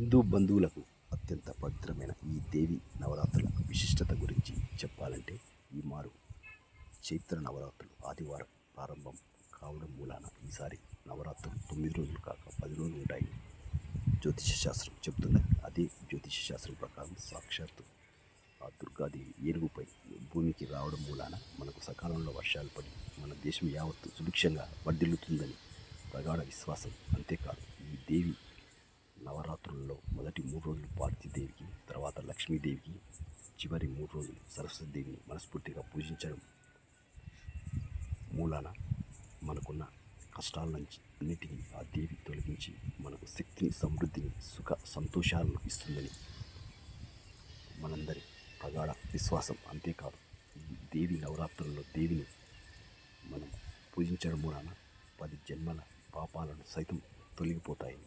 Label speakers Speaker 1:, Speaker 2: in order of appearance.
Speaker 1: హిందూ బంధువులకు అత్యంత పవిత్రమైన ఈ దేవి నవరాత్రుల విశిష్టత గురించి చెప్పాలంటే ఈ మారు చైత్ర నవరాత్రులు ఆదివారం ప్రారంభం కావడం మూలాన ఈసారి నవరాత్రులు తొమ్మిది రోజులు కాక పది రోజులు ఉంటాయి. జ్యోతిష శాస్త్రం చెబుతున్నది. అదే జ్యోతిష శాస్త్రం ప్రకారం సాక్షాత్తు ఆ దుర్గాదేవి ఏనుగుపై భూమికి రావడం మూలాన మనకు సకాలంలో వర్షాలు పడి మన దేశం యావత్తు సుభిక్షంగా వర్ధిల్లుతుందని ప్రగాఢ విశ్వాసం. అంతేకాదు ఈ దేవి నవరాత్రులలో మొదటి మూడు రోజులు పార్వతీదేవికి తర్వాత లక్ష్మీదేవికి చివరి మూడు రోజులు సరస్వతిదేవిని మనస్ఫూర్తిగా పూజించడం మూలాన మనకున్న కష్టాల నుంచి అన్నిటినీ ఆ దేవి తొలగించి మనకు శక్తిని సమృద్ధిని సుఖ సంతోషాలను ఇస్తుందని మనందరి ప్రగాఢ విశ్వాసం. అంతేకాదు దేవి నవరాత్రుల్లో దేవిని మనం పూజించడం మూలాన పది జన్మల పాపాలను సైతం తొలగిపోతాయి